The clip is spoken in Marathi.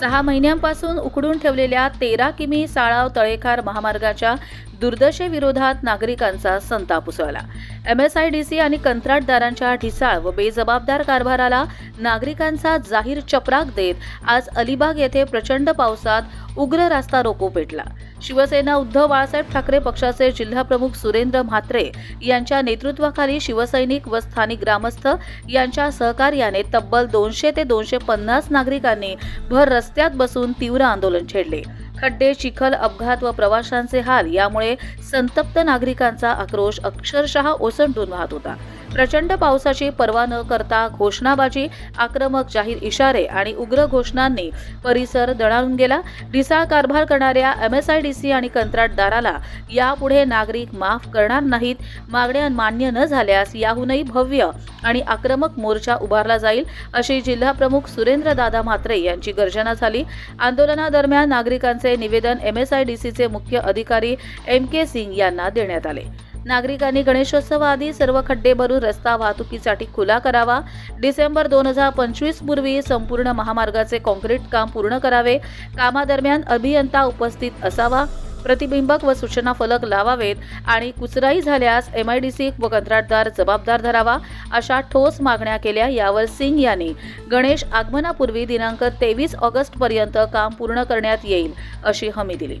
सहा महिन्यांपासून उकडून ठेवलेल्या तेरा किमी साळाव तळेखार महामार्गाच्या दुर्दशेविरोधात नागरिकांचा संताप उसळला. एमएसआयडीसी आणि कंत्राटदारांच्या ढिसाळ व बेजबाबदार कारभाराला नागरिकांचा जाहीर चपराक देत आज अलिबाग येथे प्रचंड पावसात उग्र रास्ता रोको पेटला. शिवसेना उद्धव बाळासाहेब ठाकरे पक्षाचे जिल्हाप्रमुख सुरेंद्र म्हात्रे यांच्या नेतृत्वाखाली शिवसैनिक व स्थानिक ग्रामस्थ यांच्या सहकार्याने तब्बल दोनशे ते दोनशे पन्नास नागरिकांनी भर रस्त्यात बसून तीव्र आंदोलन छेडले. खड्डे चिखल अपघात व प्रवाशांचे हाल यामुळे संतप्त नागरिकांचा आक्रोश अक्षरशः ओसंडून वाहत होता. प्रचंड पावसाची पर्वा न करता घोषणाबाजी आक्रमक जाहीर इशारे आणि उग्र घोषणांनी परिसर दणाळून गेला. ढिसाळ कारभार करणाऱ्या एमएसआयडीसी आणि कंत्राटदाराला यापुढे नागरिक माफ करणार नाहीत मागण्या मान्य न झाल्यास याहूनही भव्य आणि आक्रमक मोर्चा उभारला जाईल अशी जिल्हाप्रमुख सुरेंद्रदादा म्हात्रे यांची गर्जना झाली. आंदोलनादरम्यान नागरिकांचे निवेदन एमएसआयडीसीचे मुख्य अधिकारी एम के सिंग यांना देण्यात आले. नागरिकांनी गणेशोत्सवाआधी सर्व खड्डे भरून रस्ता वाहतुकीसाठी खुला करावा. डिसेंबर दोन हजार पंचवीस पूर्वी संपूर्ण महामार्गाचे कॉन्क्रीट काम पूर्ण करावे. कामादरम्यान अभियंता उपस्थित असावा. प्रतिबिंबक व सूचना फलक लावावेत आणि कुचराई झाल्यास एम आय डी सी व कंत्राटदार जबाबदार धरावा अशा ठोस मागण्या केल्या यावर सिंग यांनी. गणेश आगमनापूर्वी दिनांक तेवीस ऑगस्ट पर्यंत काम पूर्ण करण्यात येईल अशी हमी दिली.